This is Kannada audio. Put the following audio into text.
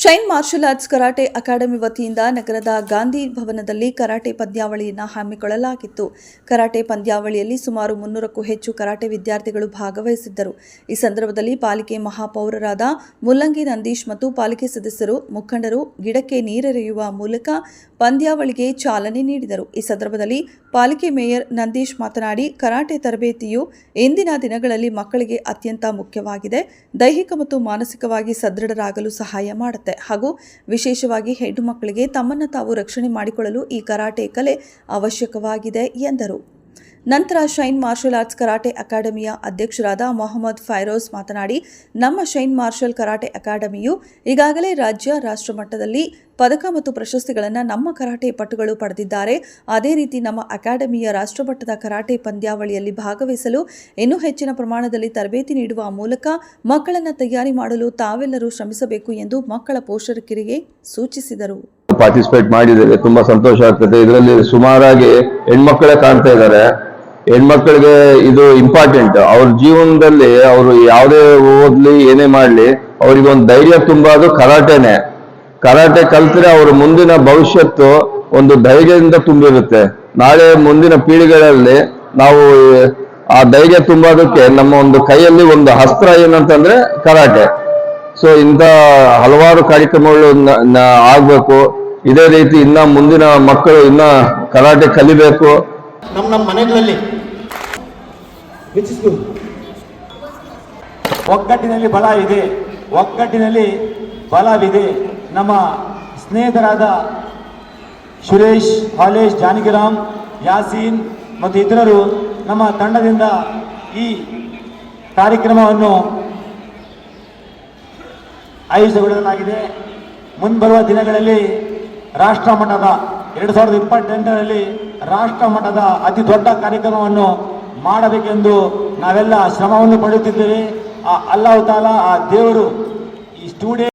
Shine martial arts karate academy ವತಿಯಿಂದ ನಗರದ ಗಾಂಧಿ ಭವನದಲ್ಲಿ ಕರಾಟೆ ಪಂದ್ಯಾವಳಿಯನ್ನು ಹಮ್ಮಿಕೊಳ್ಳಲಾಗಿತ್ತು. ಕರಾಟೆ ಪಂದ್ಯಾವಳಿಯಲ್ಲಿ ಸುಮಾರು ಮುನ್ನೂರಕ್ಕೂ ಹೆಚ್ಚು ಕರಾಟೆ ವಿದ್ಯಾರ್ಥಿಗಳು ಭಾಗವಹಿಸಿದ್ದರು. ಈ ಸಂದರ್ಭದಲ್ಲಿ ಪಾಲಿಕೆ ಮಹಾಪೌರರಾದ ಮುಲ್ಲಂಗಿ ನಂದೀಶ್ ಮತ್ತು ಪಾಲಿಕೆ ಸದಸ್ಯರು, ಮುಖಂಡರು, ಗಿಡಕ್ಕೆ ನೀರೆರೆಯುವ ಮೂಲಕ ಪಂದ್ಯಾವಳಿಗೆ ಚಾಲನೆ ನೀಡಿದರು. ಈ ಸಂದರ್ಭದಲ್ಲಿ ಪಾಲಿಕೆ ಮೇಯರ್ ನಂದೀಶ್ ಮಾತನಾಡಿ, ಕರಾಟೆ ತರಬೇತಿಯು ಇಂದಿನ ದಿನಗಳಲ್ಲಿ ಮಕ್ಕಳಿಗೆ ಅತ್ಯಂತ ಮುಖ್ಯವಾಗಿದೆ. ದೈಹಿಕ ಮತ್ತು ಮಾನಸಿಕವಾಗಿ ಸದೃಢರಾಗಲು ಸಹಾಯ ಮಾಡುತ್ತೆ. ಹಾಗೂ ವಿಶೇಷವಾಗಿ ಹೆಣ್ಣು ಮಕ್ಕಳಿಗೆ ತಮ್ಮನ್ನು ತಾವು ರಕ್ಷಣೆ ಮಾಡಿಕೊಳ್ಳಲು ಈ ಕರಾಟೆ ಕಲೆ ಅವಶ್ಯಕವಾಗಿದೆ ಎಂದರು. ನಂತರ ಶೈನ್ ಮಾರ್ಷಲ್ ಆರ್ಟ್ಸ್ ಕರಾಟೆ ಅಕಾಡೆಮಿಯ ಅಧ್ಯಕ್ಷರಾದ ಮೊಹಮ್ಮದ್ ಫೈರೋಜ್ ಮಾತನಾಡಿ, ನಮ್ಮ ಶೈನ್ ಮಾರ್ಷಲ್ ಕರಾಟೆ ಅಕಾಡೆಮಿಯು ಈಗಾಗಲೇ ರಾಜ್ಯ, ರಾಷ್ಟ್ರ ಮಟ್ಟದಲ್ಲಿ ಪದಕ ಮತ್ತು ಪ್ರಶಸ್ತಿಗಳನ್ನು ನಮ್ಮ ಕರಾಟೆ ಪಟುಗಳು ಪಡೆದಿದ್ದಾರೆ. ಅದೇ ರೀತಿ ನಮ್ಮ ಅಕಾಡೆಮಿಯ ರಾಷ್ಟ್ರಮಟ್ಟದ ಕರಾಟೆ ಪಂದ್ಯಾವಳಿಯಲ್ಲಿ ಭಾಗವಹಿಸಲು ಇನ್ನೂ ಹೆಚ್ಚಿನ ಪ್ರಮಾಣದಲ್ಲಿ ತರಬೇತಿ ನೀಡುವ ಮೂಲಕ ಮಕ್ಕಳನ್ನು ತಯಾರಿ ಮಾಡಲು ತಾವೆಲ್ಲರೂ ಶ್ರಮಿಸಬೇಕು ಎಂದು ಮಕ್ಕಳ ಪೋಷಕರಿಗೆ ಸೂಚಿಸಿದರು. ಪಾರ್ಟಿಸಿಪೇಟ್ ಮಾಡಿದ್ದೇವೆ, ತುಂಬಾ ಸಂತೋಷ ಆಗ್ತದೆ. ಇದರಲ್ಲಿ ಸುಮಾರಾಗಿ ಹೆಣ್ಮಕ್ಳೇ ಕಾಣ್ತಾ ಇದ್ದಾರೆ. ಹೆಣ್ಮಕ್ಳಿಗೆ ಇದು ಇಂಪಾರ್ಟೆಂಟ್ ಅವ್ರ ಜೀವನದಲ್ಲಿ ಅವರು ಯಾವುದೇ ಓದ್ಲಿ ಏನೇ ಮಾಡ್ಲಿ, ಅವ್ರಿಗೆ ಒಂದು ಧೈರ್ಯ ತುಂಬೋದು ಕರಾಟೆನೆ. ಕರಾಟೆ ಕಲ್ತ್ರೆ ಅವ್ರ ಮುಂದಿನ ಭವಿಷ್ಯತ್ತು ಒಂದು ಧೈರ್ಯದಿಂದ ತುಂಬಿರುತ್ತೆ. ನಾಳೆ ಮುಂದಿನ ಪೀಳಿಗೆಗಳಲ್ಲಿ ನಾವು ಆ ಧೈರ್ಯ ತುಂಬೋದಕ್ಕೆ ನಮ್ಮ ಒಂದು ಕೈಯಲ್ಲಿ ಒಂದು ಅಸ್ತ್ರ ಏನಂತಂದ್ರೆ ಕರಾಟೆ. ಸೊ ಇಂಥ ಹಲವಾರು ಕಾರ್ಯಕ್ರಮಗಳು ಆಗ್ಬೇಕು. ಇದೇ ರೀತಿ ಇನ್ನ ಮುಂದಿನ ಮಕ್ಕಳು ಇನ್ನ ಕರಾಟೆ ಕಲಿಬೇಕು. ನಮ್ಮ ನಮ್ಮ ಮನೆಗಳಲ್ಲಿ. ಒಗ್ಗಟ್ಟಿನಲ್ಲಿ ಬಲ ಇದೆ ಒಗ್ಗಟ್ಟಿನಲ್ಲಿ ಬಲವಿದೆ. ನಮ್ಮ ಸ್ನೇಹಿತರಾದ ಸುರೇಶ್, ಹಾಲೇಶ್, ಜಾನಕಿರಾಮ್, ಯಾಸೀನ್ ಮತ್ತು ಇತರರು ನಮ್ಮ ತಂಡದಿಂದ ಈ ಕಾರ್ಯಕ್ರಮವನ್ನು ಆಯೋಜಿಸಿಕೊಳ್ಳಲಾಗಿದೆ ಮುಂಬರುವ ದಿನಗಳಲ್ಲಿ ರಾಷ್ಟ್ರ ಮಟ್ಟದ ಎರಡು ಸಾವಿರದ ಇಪ್ಪತ್ತೆಂಟರಲ್ಲಿ ರಾಷ್ಟ್ರ ಮಟ್ಟದ ಅತಿ ದೊಡ್ಡ ಕಾರ್ಯಕ್ರಮವನ್ನು ಮಾಡಬೇಕೆಂದು ನಾವೆಲ್ಲ ಶ್ರಮವನ್ನು ಪಡೆಯುತ್ತಿದ್ದೇವೆ ಆ ಅಲ್ಲಾಹ್ ತಾಲ ಆ ದೇವರು ಈ ಸ್ಟೂಡೆಂಟ್